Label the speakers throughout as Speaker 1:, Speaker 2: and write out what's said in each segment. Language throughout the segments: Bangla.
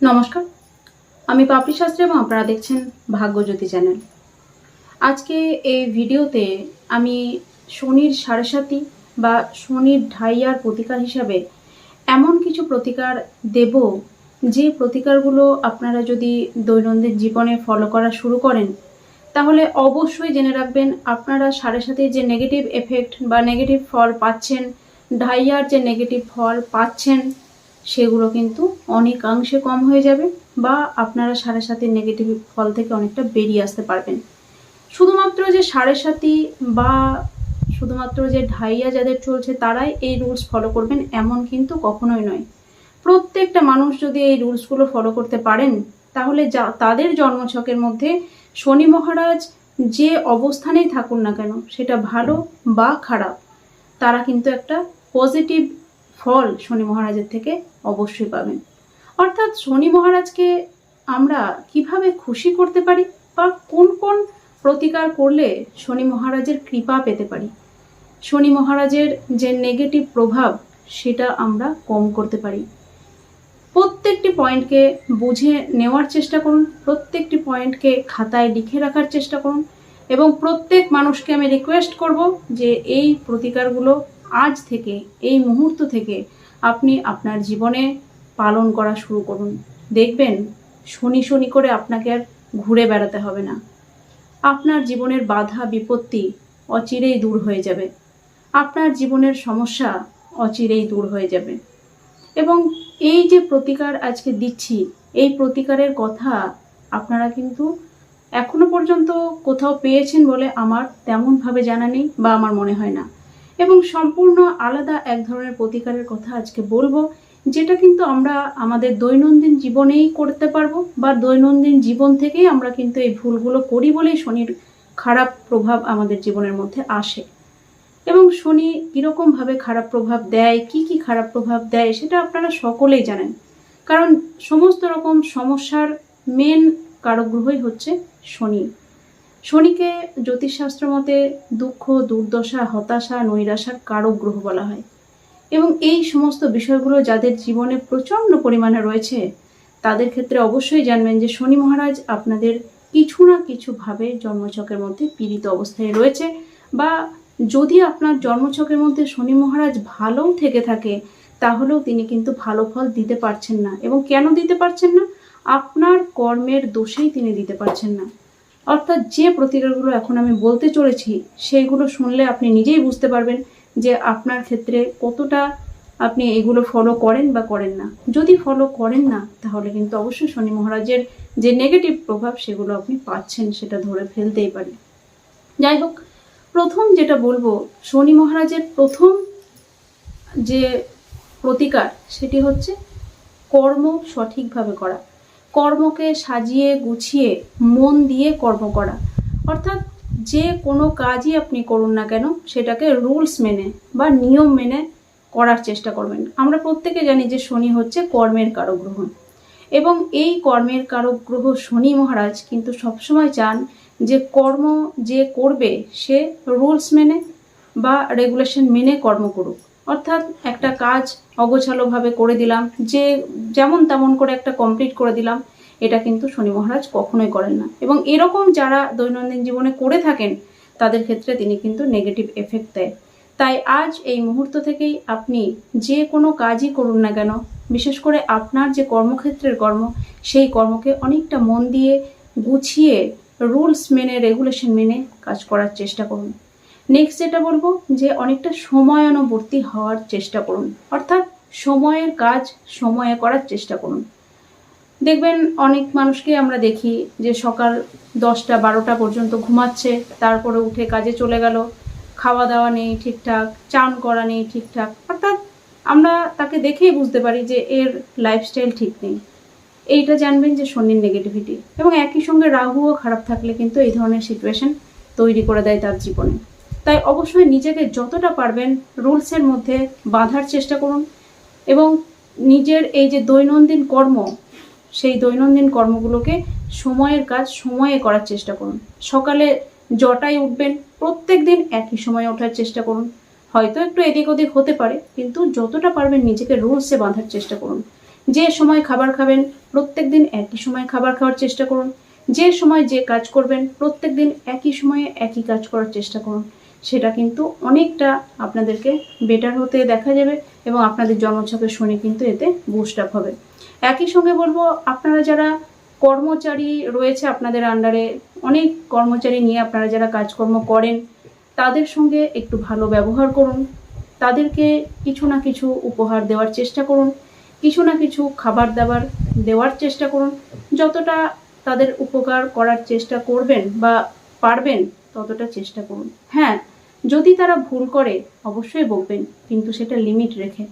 Speaker 1: নমস্কার। আমি পাপড়ি শাস্ত্রী এবং আপনারা দেখছেন ভাগ্যজ্যোতি চ্যানেল। আজকে এই ভিডিওতে আমি শনির সাড়ে সাতি বা শনির ঢাইয়ার প্রতিকার হিসাবে এমন কিছু প্রতিকার দেব যে প্রতিকারগুলো আপনারা যদি দৈনন্দিন জীবনে ফলো করা শুরু করেন, তাহলে অবশ্যই জেনে রাখবেন আপনারা সাড়ে সাথে যে নেগেটিভ এফেক্ট বা নেগেটিভ ফল পাচ্ছেন, ঢাইয়ার যে নেগেটিভ ফল পাচ্ছেন সেগুলো কিন্তু অনেকাংশে কম হয়ে যাবে বা আপনারা সাড়ে সাথে নেগেটিভ ফল থেকে অনেকটা বেরিয়ে আসতে পারবেন। শুধুমাত্র যে সাড়ে সাতি বা শুধুমাত্র যে ঢাইয়া যাদের চলছে তারাই এই রুলস ফলো করবেন, এমন কিন্তু কখনোই নয়। প্রত্যেকটা মানুষ যদি এই রুলসগুলো ফলো করতে পারেন, তাহলে যা, তাদের জন্মছকের মধ্যে শনি মহারাজ যে অবস্থানেই থাকুন না কেন, সেটা ভালো বা খারাপ, তারা কিন্তু একটা পজিটিভ ফল শনি মহারাজের থেকে অবশ্যই পাবেন। অর্থাৎ শনি মহারাজকে আমরা কীভাবে খুশি করতে পারি বা কোন কোন প্রতিকার করলে শনি মহারাজের কৃপা পেতে পারি? শনি মহারাজের যে নেগেটিভ প্রভাব, সেটা আমরা কম করতে পারি। প্রত্যেকটি পয়েন্টকে বুঝে নেওয়ার চেষ্টা করুন, প্রত্যেকটি পয়েন্টকে খাতায় লিখে রাখার চেষ্টা করুন এবং প্রত্যেক মানুষকে আমি রিকোয়েস্ট করব যে এই প্রতিকারগুলো আজ থেকে, এই মুহূর্ত থেকে আপনি আপনার জীবনে পালন করা শুরু করুন। দেখবেন, শনি শনি করে আপনাকে আর ঘুরে বেড়াতে হবে না। আপনার জীবনের বাধা, বিপত্তি অচিরেই দূর হয়ে যাবে। আপনার জীবনের সমস্যা অচিরেই দূর হয়ে যাবে। এবং এই যে প্রতিকার আজকে দিচ্ছি, এই প্রতিকারের কথা আপনারা কিন্তু এখনও পর্যন্ত কোথাও পেয়েছেন বলে আমার তেমনভাবে জানা নেই বা আমার মনে হয় না। এবং সম্পূর্ণ আলাদা এক ধরনের প্রতিকারের কথা আজকে বলব, যেটা কিন্তু আমরা আমাদের দৈনন্দিন জীবনেই করতে পারব বা দৈনন্দিন জীবন থেকেই আমরা কিন্তু এই ভুলগুলো করি বলেই শনির খারাপ প্রভাব আমাদের জীবনের মধ্যে আসে। এবং শনি কীরকমভাবে খারাপ প্রভাব দেয়, কি কি খারাপ প্রভাব দেয় সেটা আপনারা সকলেই জানেন। কারণ সমস্ত রকম সমস্যার মেন কারকগ্রহই হচ্ছে শনি। শনিকে জ্যোতিষশাস্ত্র মতে দুঃখ, দুর্দশা, হতাশা নৈরাশার কারক গ্রহ বলা হয়। এবং এই সমস্ত বিষয়গুলো যাদের জীবনে প্রচণ্ড পরিমাণে রয়েছে, তাদের ক্ষেত্রে অবশ্যই জানবেন যে শনি মহারাজ আপনাদের কিছু না কিছুভাবে জন্মছকের মধ্যে পীড়িত অবস্থায় রয়েছে বা যদি আপনার জন্মছকের মধ্যে শনি মহারাজ ভালোও থেকে থাকে, তাহলেও তিনি কিন্তু ভালো ফল দিতে পারছেন না। এবং কেন দিতে পারছেন না? আপনার কর্মের দোষেই তিনি দিতে পারছেন না। অর্থাৎ যে প্রতিকারগুলো এখন আমি বলতে চলেছি, সেইগুলো শুনলে আপনি নিজেই বুঝতে পারবেন যে আপনার ক্ষেত্রে কতটা আপনি এগুলো ফলো করেন বা করেন না। যদি ফলো করেন না, তাহলে কিন্তু অবশ্যই শনি মহারাজের যে নেগেটিভ প্রভাব, সেগুলো আপনি পাচ্ছেন, সেটা ধরে ফেলতেই পারি যাই হোক, প্রথম যেটা বলব, শনি মহারাজের প্রথম যে প্রতিকার, সেটি হচ্ছে কর্ম সঠিকভাবে করা। কর্মকে সাজিয়ে গুছিয়ে মন দিয়ে কর্ম করা। অর্থাৎ যে কোনো কাজই আপনি করুন না কেন, সেটাকে রুলস মেনে বা নিয়ম মেনে করার চেষ্টা করবেন। আমরা প্রত্যেকে জানি যে শনি হচ্ছে কর্মের কারক গ্রহ। এবং এই কর্মের কারক গ্রহ শনি মহারাজ কিন্তু সবসময় চান যে কর্ম যে করবে, সে রুলস মেনে বা রেগুলেশন মেনে কর্ম করুক। অর্থাৎ একটা কাজ অগোছালোভাবে করে দিলাম, যে যেমন তেমন করে একটা কমপ্লিট করে দিলাম, এটা কিন্তু শনি মহারাজ কখনোই করেন না। এবং এরকম যারা দৈনন্দিন জীবনে করে থাকেন, তাদের ক্ষেত্রে তিনি কিন্তু নেগেটিভ এফেক্ট দেয়। তাই আজ এই মুহূর্ত থেকেই আপনি যে কোনো কাজই করুন না কেন, বিশেষ করে আপনার যে কর্মক্ষেত্রের কর্ম, সেই কর্মকে অনেকটা মন দিয়ে গুছিয়ে রুলস মেনে রেগুলেশন মেনে কাজ করার চেষ্টা করুন। নেক্সট যেটা বলব, যে অনেকটা সময়ানুবর্তী হওয়ার চেষ্টা করুন। অর্থাৎ সময়ের কাজ সময়ে করার চেষ্টা করুন। দেখবেন অনেক মানুষকে আমরা দেখি যে সকাল দশটা, বারোটা পর্যন্ত ঘুমাচ্ছে, তারপরে উঠে কাজে চলে গেল খাওয়া দাওয়া নেই ঠিকঠাক, চান করা নেই ঠিকঠাক। অর্থাৎ আমরা তাকে দেখেই বুঝতে পারি যে এর লাইফস্টাইল ঠিক নেই। এইটা জানবেন যে শনির নেগেটিভিটি এবং একই সঙ্গে রাহুও খারাপ থাকলে কিন্তু এই ধরনের সিচুয়েশন তৈরি করে দেয় তার জীবনে। তাই অবশ্যই নিজেকে যতটা পারবেন রুলসের মধ্যে বাঁধার চেষ্টা করুন এবং নিজের এই যে দৈনন্দিন কর্ম, সেই দৈনন্দিন কর্মগুলোকে সময়ের কাজ সময়ে করার চেষ্টা করুন। সকালে জটায় উঠবেন, প্রত্যেক দিন একই সময়ে ওঠার চেষ্টা করুন। হয়তো একটু এদিক ওদিক হতে পারে, কিন্তু যতটা পারবেন নিজেকে রুলসে বাঁধার চেষ্টা করুন। যে সময় খাবার খাবেন, প্রত্যেক দিন একই সময় খাবার খাওয়ার চেষ্টা করুন। যে সময় যে কাজ করবেন, প্রত্যেক দিন একই সময়ে একই কাজ করার চেষ্টা করুন। সেটা কিন্তু অনেকটা আপনাদেরকে বেটার হতে দেখা যাবে এবং আপনাদের জন্মছকের শনি কিন্তু এতে বুস্ট আপ হবে। একই সঙ্গে বলব, আপনারা যারা কর্মচারী রয়েছে আপনাদের আন্ডারে অনেক কর্মচারী নিয়ে আপনারা যারা কাজকর্ম করেন, তাদের সঙ্গে একটু ভালো ব্যবহার করুন। তাদেরকে কিছু না কিছু উপহার দেওয়ার চেষ্টা করুন, কিছু না কিছু খাবার দাবার দেওয়ার চেষ্টা করুন। যতটা তাদের উপকার করার চেষ্টা করবেন বা পারবেন, ততটা চেষ্টা করুন। হ্যাঁ যদি তারা ভুল করে, অবশ্যই বকবেন, কিন্তু সেটা লিমিট রেখে।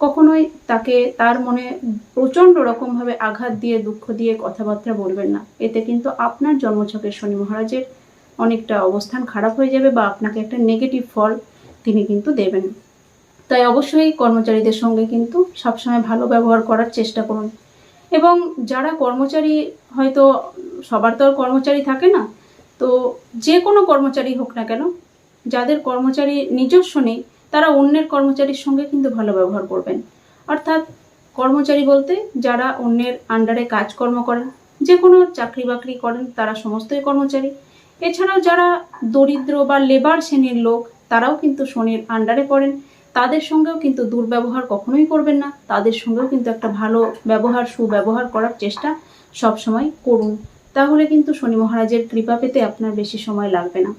Speaker 1: কখনোই তাকে তার মনে প্রচণ্ড রকমভাবে আঘাত দিয়ে, দুঃখ দিয়ে কথাবার্তা বলবেন না। এতে কিন্তু আপনার জন্মছকের শনি মহারাজের অনেকটা অবস্থান খারাপ হয়ে যাবে বা আপনাকে একটা নেগেটিভ ফল তিনি কিন্তু দেবেন। তাই অবশ্যই কর্মচারীদের সঙ্গে কিন্তু সবসময় ভালো ব্যবহার করার চেষ্টা করুন। এবং যারা কর্মচারী, হয়তো সবার তো আর কর্মচারী থাকে না, তো যে কোনো কর্মচারী হোক না কেন যাদের কর্মচারী নিজস্ব নেই, তারা অন্যের কর্মচারীর সঙ্গে কিন্তু ভালো ব্যবহার করবেন। অর্থাৎ কর্মচারী বলতে যারা অন্যের আন্ডারে কাজকর্ম করেন, যে কোনো চাকরি বাকরি করেন, তারা সমস্তই কর্মচারী। এছাড়াও যারা দরিদ্র বা লেবার শ্রেণির লোক, তারাও কিন্তু শনির আন্ডারে পড়েন। তাদের সঙ্গেও কিন্তু দুর্ব্যবহার কখনোই করবেন না। তাদের সঙ্গেও কিন্তু একটা ভালো ব্যবহার, সুব্যবহার করার চেষ্টা সবসময় করুন। তাহলে কিন্তু শনি মহারাজের কৃপা পেতে আপনার বেশি সময় লাগবে না।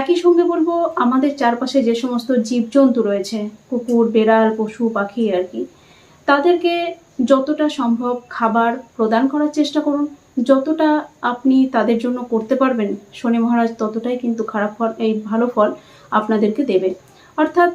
Speaker 1: একই সঙ্গে বলব, আমাদের চারপাশে যে সমস্ত জীবজন্তু রয়েছে, কুকুর, বেড়াল, পশু, পাখি আর কি, তাদেরকে যতটা সম্ভব খাবার প্রদান করার চেষ্টা করুন। যতটা আপনি তাদের জন্য করতে পারবেন, শনি মহারাজ ততটাই কিন্তু খারাপ ফল, এই ভালো ফল আপনাদেরকে দেবে। অর্থাৎ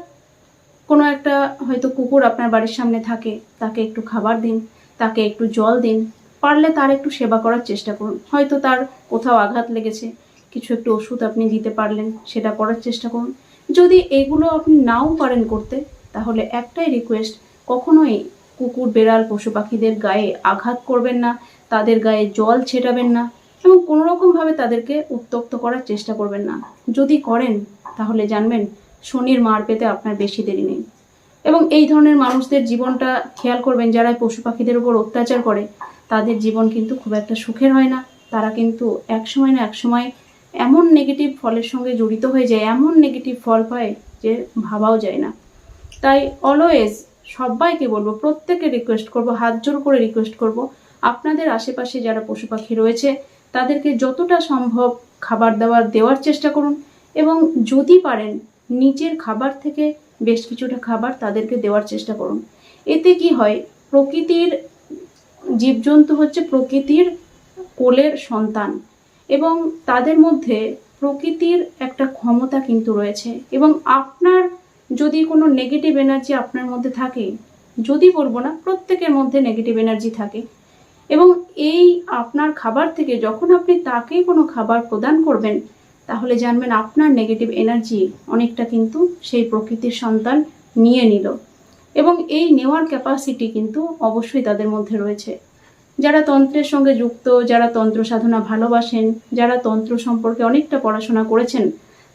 Speaker 1: কোনো একটা হয়তো কুকুর আপনার বাড়ির সামনে থাকে, তাকে একটু খাবার দিন, তাকে একটু জল দিন, পারলে তার একটু সেবা করার চেষ্টা করুন। হয়তো তার কোথাও আঘাত লেগেছে কিছু একটু ওষুধ আপনি দিতে পারলেন, সেটা করার চেষ্টা করুন। যদি এগুলো আপনি নাও পারেন করতে, তাহলে একটাই রিকোয়েস্ট কখনোই কুকুর, বেড়াল, পশু পাখিদের গায়ে আঘাত করবেন না, তাদের গায়ে জল ছেটাবেন না এবং কোনো রকমভাবে তাদেরকে উত্তক্ত করার চেষ্টা করবেন না। যদি করেন, তাহলে জানবেন শনির মার পেতে আপনার বেশি দেরি নেই। এবং এই ধরনের মানুষদের জীবনটা খেয়াল করবেন, যারা পশু পাখিদের উপর অত্যাচার করে, তাদের জীবন কিন্তু খুব একটা সুখের হয় না। তারা কিন্তু এক সময় না এক সময় এমন নেগেটিভ ফলের সঙ্গে জড়িত হয়ে যায়, এমন নেগেটিভ ফল পায় যে ভাবাও যায় না। তাই অলওয়েজ সবাইকে বলব প্রত্যেকে রিকোয়েস্ট করব, হাত জোর করে রিকোয়েস্ট করব, আপনাদের আশেপাশে যারা পশু পাখি রয়েছে, তাদেরকে যতটা সম্ভব খাবার দাবার দেওয়ার চেষ্টা করুন এবং যদি পারেন, নিজের খাবার থেকে বেশ কিছুটা খাবার তাদেরকে দেওয়ার চেষ্টা করুন। এতে কি হয়, প্রকৃতির জীবজন্তু হচ্ছে প্রকৃতির কোলের সন্তান। এবং তাদের মধ্যে প্রকৃতির একটা ক্ষমতা কিন্তু রয়েছে। এবং আপনার যদি কোনো নেগেটিভ এনার্জি আপনার মধ্যে থাকে, যদি বলব না, প্রত্যেকের মধ্যে নেগেটিভ এনার্জি থাকে। এবং এই আপনার খাবার থেকে যখন আপনি তাকে কোনো খাবার প্রদান করবেন, তাহলে জানবেন আপনার নেগেটিভ এনার্জি অনেকটা কিন্তু সেই প্রকৃতির সন্তান নিয়ে নিল। এবং এই নেওয়ার ক্যাপাসিটি কিন্তু অবশ্যই তাদের মধ্যে রয়েছে। যারা তন্ত্রের সঙ্গে যুক্ত, যারা তন্ত্র সাধনা ভালোবাসেন, যারা তন্ত্র সম্পর্কে অনেকটা পড়াশোনা করেছেন,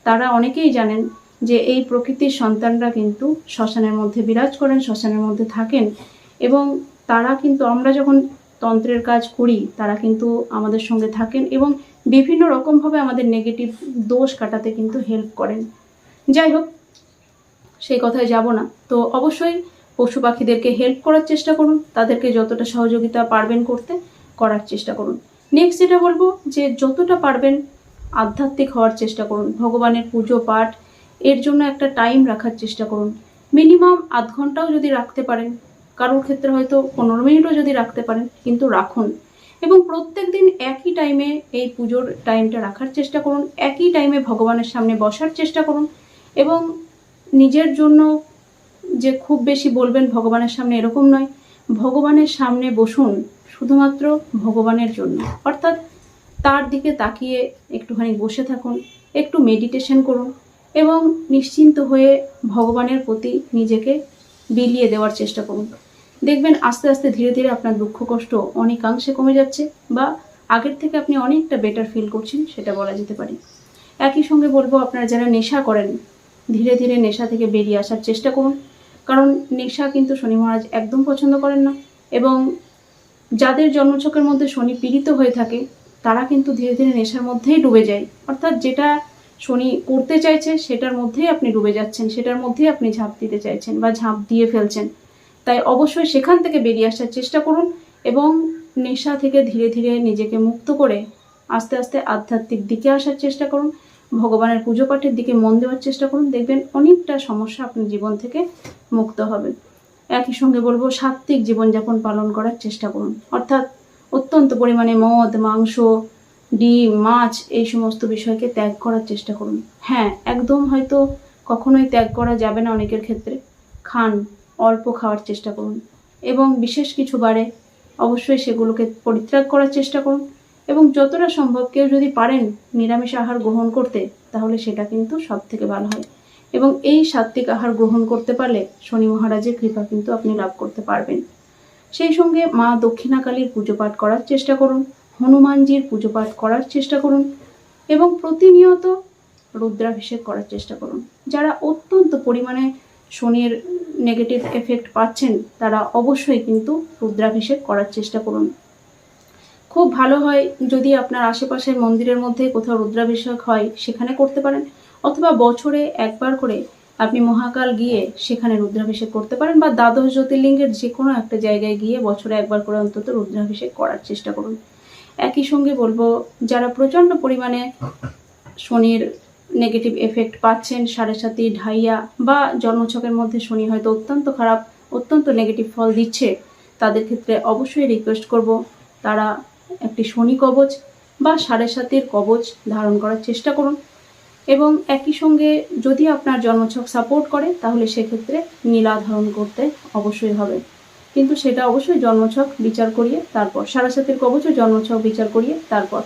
Speaker 1: তারা অনেকেই জানেন যে এই প্রকৃতির সন্তানরা কিন্তু শ্মশানের মধ্যে বিরাজ করেন, শ্মশানের মধ্যে থাকেন এবং তারা কিন্তু, আমরা যখন তন্ত্রের কাজ করি, তারা কিন্তু আমাদের সঙ্গে থাকেন এবং বিভিন্ন রকমভাবে আমাদের নেগেটিভ দোষ কাটাতে কিন্তু হেল্প করেন। যাই হোক, সেই কথায় যাব না। তো অবশ্যই পশু পাখিদেরকে হেল্প করার চেষ্টা করুন, তাদেরকে যতটা সহযোগিতা পারবেন করতে করার চেষ্টা করুন। নেক্সট যেটা বলব যে যতটা পারবেন আধ্যাত্মিক হওয়ার চেষ্টা করুন, ভগবানের পুজো পাঠ, এর জন্য একটা টাইম রাখার চেষ্টা করুন। মিনিমাম আধ ঘন্টাও যদি রাখতে পারেন, কারোর ক্ষেত্রে হয়তো পনেরো মিনিটও যদি রাখতে পারেন, কিন্তু রাখুন। এবং প্রত্যেক দিন একই টাইমে এই পুজোর টাইমটা রাখার চেষ্টা করুন, একই টাইমে ভগবানের সামনে বসার চেষ্টা করুন, এবং নিজের জন্য যে খুব বেশি বলবেন ভগবানের সামনে এরকম নয়। ভগবানের সামনে বসুন শুধুমাত্র ভগবানের জন্য। অর্থাৎ তার দিকে তাকিয়ে একটুখানি বসে থাকুন, একটু মেডিটেশন করুন এবং নিশ্চিন্ত হয়ে ভগবানের প্রতি নিজেকে বিলিয়ে দেওয়ার চেষ্টা করুন। দেখবেন আস্তে আস্তে ধীরে ধীরে আপনার দুঃখ কষ্ট অনেকাংশে কমে যাচ্ছে বা আগের থেকে আপনি অনেকটা বেটার ফিল করছেন সেটা বলা যেতে পারে। একই সঙ্গে বলব, আপনারা যারা নেশা করেন, ধীরে ধীরে নেশা থেকে বেরিয়ে আসার চেষ্টা করুন। কারণ নেশা কিন্তু শনি মহারাজ একদম পছন্দ করেন না। এবং যাদের জন্মছকের মধ্যে শনি পীড়িত হয়ে থাকে, তারা কিন্তু ধীরে ধীরে নেশার মধ্যেই ডুবে যায়। অর্থাৎ যেটা শনি করতে চাইছে, সেটার মধ্যেই আপনি ডুবে যাচ্ছেন, সেটার মধ্যেই আপনি ঝাঁপ দিতে চাইছেন বা ঝাঁপ দিয়ে ফেলছেন। তাই অবশ্যই সেখান থেকে বেরিয়ে আসার চেষ্টা করুন এবং নেশা থেকে ধীরে ধীরে নিজেকে মুক্ত করে আস্তে আস্তে আধ্যাত্মিক দিকে আসার চেষ্টা করুন। ভগবানের পুজো পাঠের দিকে মন দেওয়ার চেষ্টা করুন। দেখবেন অনেকটা সমস্যা আপনার জীবন থেকে মুক্ত হবেন একই সঙ্গে বলব, সাত্ত্বিক জীবনযাপন পালন করার চেষ্টা করুন। অর্থাৎ অত্যন্ত পরিমাণে মদ, মাংস, ডিম, মাছ এই সমস্ত বিষয়কে ত্যাগ করার চেষ্টা করুন। হ্যাঁ একদম হয়তো কখনোই ত্যাগ করা যাবে না অনেকের ক্ষেত্রে। খান, অল্প খাওয়ার চেষ্টা করুন। এবং বিশেষ কিছু বারে অবশ্যই সেগুলোকে পরিত্যাগ করার চেষ্টা করুন। এবং যতটা সম্ভব কেউ যদি পারেন নিরামিষ আহার গ্রহণ করতে, তাহলে সেটা কিন্তু সব থেকে ভালো হয়। এবং এই সাত্ত্বিক আহার গ্রহণ করতে পারলে শনি মহারাজের কৃপা কিন্তু আপনি লাভ করতে পারবেন। সেই সঙ্গে মা দক্ষিণাকালীর পুজো পাঠ করার চেষ্টা করুন, হনুমানজির পুজো পাঠ করার চেষ্টা করুন, এবং প্রতিনিয়ত রুদ্রাভিষেক করার চেষ্টা করুন। যারা অত্যন্ত পরিমাণে শনির নেগেটিভ এফেক্ট পাচ্ছেন, তারা অবশ্যই কিন্তু রুদ্রাভিষেক করার চেষ্টা করুন। খুব ভালো হয় যদি আপনার আশেপাশের মন্দিরের মধ্যে কোথাও রুদ্রাভিষেক হয়, সেখানে করতে পারেন। অথবা বছরে একবার করে আপনি মহাকাল গিয়ে সেখানে রুদ্রাভিষেক করতে পারেন বা দ্বাদশ জ্যোতির্লিঙ্গের যে কোনো একটা জায়গায় গিয়ে বছরে একবার করে অন্তত রুদ্রাভিষেক করার চেষ্টা করুন। একই সঙ্গে বলব, যারা প্রচণ্ড পরিমাণে শনির নেগেটিভ এফেক্ট পাচ্ছেন, সাড়ে সাতি ঢাইয়া বা জন্মছকের মধ্যে শনি হয়তো অত্যন্ত খারাপ, অত্যন্ত নেগেটিভ ফল দিচ্ছে, তাদের ক্ষেত্রে অবশ্যই রিকোয়েস্ট করব, তারা একটি শনি কবচ বা সাড়ে সাতের কবচ ধারণ করার চেষ্টা করুন। এবং একই সঙ্গে যদি আপনার জন্মছক সাপোর্ট করে, তাহলে সেক্ষেত্রে নীলা ধারণ করতে অবশ্যই হবে। কিন্তু সেটা অবশ্যই জন্মছক বিচার করিয়ে, তারপর সারাসাতির কবচ ও জন্মছক বিচার করিয়ে, তারপর।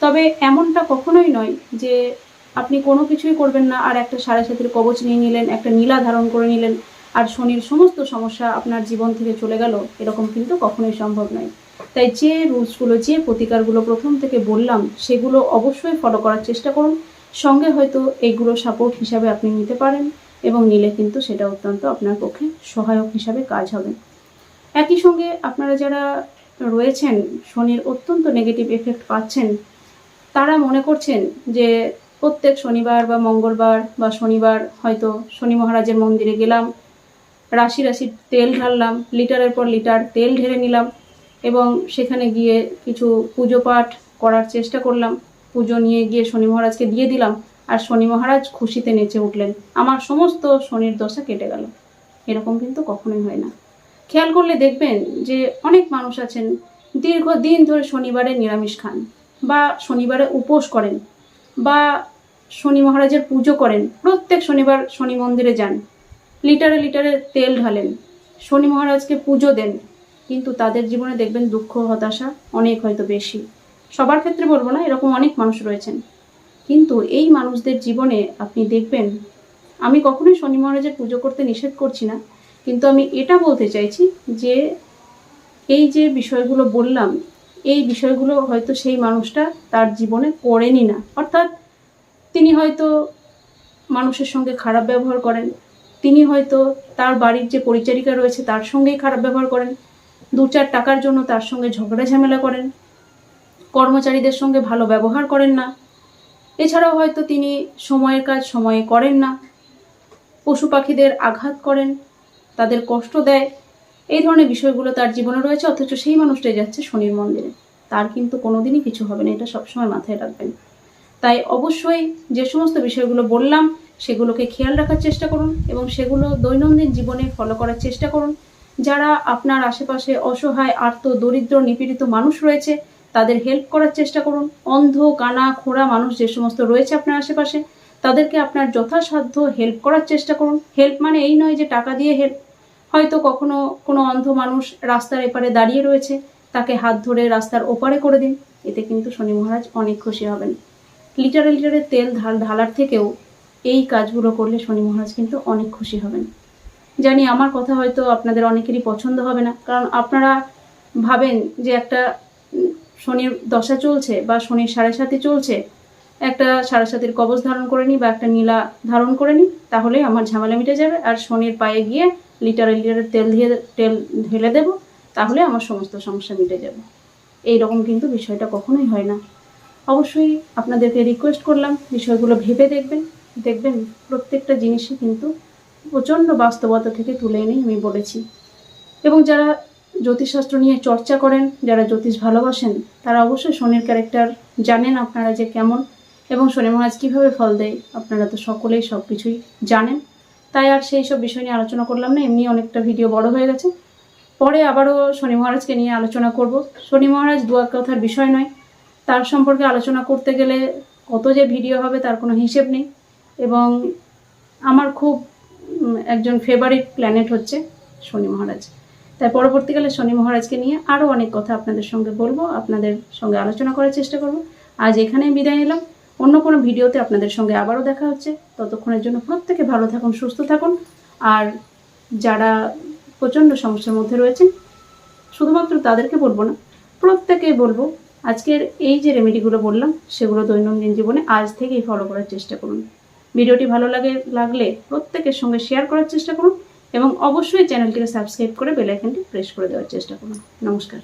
Speaker 1: তবে এমনটা কখনোই নয় যে আপনি কোনো কিছুই করবেন না, আর একটা সাড়ে সাতের কবচ নিয়ে নিলেন, একটা নীলা ধারণ করে নিলেন, আর শনির সমস্ত সমস্যা আপনার জীবন থেকে চলে গেল, এরকম কিন্তু কখনোই সম্ভব নয়। তাই যে রুলসগুলো, যে প্রতিকারগুলো প্রথম থেকে বললাম, সেগুলো অবশ্যই ফলো করার চেষ্টা করুন। সঙ্গে হয়তো এইগুলো সাপোর্ট হিসাবে আপনি নিতে পারেন এবং নিলে কিন্তু সেটা অত্যন্ত আপনার পক্ষে সহায়ক হিসাবে কাজ হবে। একই সঙ্গে আপনারা যারা রয়েছেন, শনির অত্যন্ত নেগেটিভ এফেক্ট পাচ্ছেন, তারা মনে করছেন যে প্রত্যেক শনিবার বা মঙ্গলবার বা শনিবার হয়তো শনি মহারাজের মন্দিরে গেলাম, রাশি রাশি তেল ঢাললাম, লিটারের পর লিটার তেল ঢেলে নিলাম এবং সেখানে গিয়ে কিছু পুজো পাঠ করার চেষ্টা করলাম। পুজো নিয়ে গিয়ে শনি মহারাজকে দিয়ে দিলাম আর শনি মহারাজ খুশিতে নেচে উঠলেন। আমার সমস্ত শনির দশা কেটে গেল। এরকম কিন্তু কখনোই হয় না। খেয়াল করলে দেখবেন যে অনেক মানুষ আছেন দীর্ঘ দিন ধরে শনিবারে নিরামিষ খান বা শনিবারে উপোস করেন বা শনি মহারাজের পুজো করেন। প্রত্যেক শনিবার শনি মন্দিরে যান। লিটারে লিটারে তেল ঢালেন। শনি মহারাজকে পুজো দেন। কিন্তু তাদের জীবনে দেখবেন দুঃখ, হতাশা অনেক হয়তো বেশি। সবার ক্ষেত্রে বলব না, এরকম অনেক মানুষ রয়েছেন। কিন্তু এই মানুষদের জীবনে আপনি দেখবেন, আমি কখনোই শনি মহারাজের পুজো করতে নিষেধ করছি না, কিন্তু আমি এটা বলতে চাইছি যে, এই যে বিষয়গুলো বললাম, এই বিষয়গুলো হয়তো সেই মানুষটা তার জীবনে করেনি না। অর্থাৎ তিনি হয়তো মানুষের সঙ্গে খারাপ ব্যবহার করেন, তিনি হয়তো তার বাড়ির যে পরিচারিকা রয়েছে তার সঙ্গেই খারাপ ব্যবহার করেন দু চার টাকার জন্য তার সঙ্গে ঝগড়া ঝামেলা করেন। কর্মচারীদের সঙ্গে ভালো ব্যবহার করেন না। এছাড়াও হয়তো তিনি সময়ের কাজ সময়ে করেন না। পশু পাখিদের আঘাত করেন, তাদের কষ্ট দেয়। এই ধরনের বিষয়গুলো তার জীবনে রয়েছে, অথচ সেই মানুষটাই যাচ্ছে শনির মন্দিরে। তার কিন্তু কোনোদিনই কিছু হবে না, এটা সবসময় মাথায় রাখবেন। তাই অবশ্যই যে সমস্ত বিষয়গুলো বললাম, সেগুলোকে খেয়াল রাখার চেষ্টা করুন এবং সেগুলো দৈনন্দিন জীবনে ফলো করার চেষ্টা করুন। যারা আপনার আশেপাশে অসহায়, আর্ত, দরিদ্র, নিপীড়িত মানুষ রয়েছে, তাদের হেল্প করার চেষ্টা করুন। অন্ধ, কানা, খোড়া মানুষ যে সমস্ত রয়েছে আপনার আশেপাশে, তাদেরকে আপনার যথাসাধ্য হেল্প করার চেষ্টা করুন। হেল্প মানে এই নয় যে টাকা দিয়ে হেল্প হয়তো কখনো কোনো অন্ধ মানুষ রাস্তার এপারে দাঁড়িয়ে রয়েছে, তাকে হাত ধরে রাস্তার ওপারে করে দিন। এতে কিন্তু শনি মহারাজ অনেক খুশি হবেন। লিটারে লিটারে তেল ঢাল ঢালার থেকেও এই কাজগুলো করলে শনি মহারাজ কিন্তু অনেক খুশি হবেন। জানি আমার কথা হয়তো আপনাদের অনেকেরই পছন্দ হবে না। কারণ আপনারা ভাবেন যে একটা শনির দশা চলছে বা শনির সাড়ে সাথে চলছে, একটা সাড়ে সাতির কবচ ধারণ করে নিই বা একটা নীলা ধারণ করে নিই তাহলে আমার ঝামেলা মিটে যাবে। আর শনির পায়ে গিয়ে লিটারে লিটারে তেল দিয়ে, তেল ঢেলে দেবো, তাহলে আমার সমস্ত সমস্যা মিটে যাবে। এই রকম কিন্তু বিষয়টা কখনোই হয় না। অবশ্যই আপনাদেরকে রিকোয়েস্ট করলাম, বিষয়গুলো ভেবে দেখবেন। দেখবেন প্রত্যেকটা জিনিসই কিন্তু প্রচণ্ড বাস্তবতা থেকে তুলে এনেই আমি বলেছি। এবং যারা জ্যোতিষশাস্ত্র নিয়ে চর্চা করেন, যারা জ্যোতিষ ভালোবাসেন, তারা অবশ্যই শনির ক্যারেক্টার জানেন আপনারা যে কেমন এবং শনি মহারাজ কীভাবে ফল দেয়, আপনারা তো সকলেই সব কিছুই জানেন। তাই আর সেই সব বিষয় নিয়ে আলোচনা করলাম না, এমনি অনেকটা ভিডিও বড় হয়ে গেছে। পরে আবারও শনি মহারাজকে নিয়ে আলোচনা করব। শনি মহারাজ দু এক কথার বিষয় নয়, তার সম্পর্কে আলোচনা করতে গেলে কত যে ভিডিও হবে তার কোনো হিসেব নেই। এবং আমার খুব একজন ফেভারিট প্ল্যানেট হচ্ছে শনি মহারাজ। তাই পরবর্তীকালে শনি মহারাজকে নিয়ে আরও অনেক কথা আপনাদের সঙ্গে বলব, আপনাদের সঙ্গে আলোচনা করার চেষ্টা করব। আজ এখানেই বিদায় নিলাম। অন্য কোনো ভিডিওতে আপনাদের সঙ্গে আবারও দেখা হচ্ছে। ততক্ষণের জন্য প্রত্যেকে ভালো থাকুন, সুস্থ থাকুন। আর যারা প্রচণ্ড সমস্যার মধ্যে রয়েছেন, শুধুমাত্র তাদেরকে বলব না, প্রত্যেকেই বলব, আজকের এই যে রেমেডিগুলো বললাম, সেগুলো দৈনন্দিন জীবনে আজ থেকেই ফলো করার চেষ্টা করুন। ভিডিওটি ভালো লাগে, লাগলে প্রত্যেকের সঙ্গে শেয়ার করার চেষ্টা করুন এবং অবশ্যই চ্যানেলটিকে সাবস্ক্রাইব করে বেলাইকনটি প্রেস করে দেওয়ার চেষ্টা করুন। নমস্কার।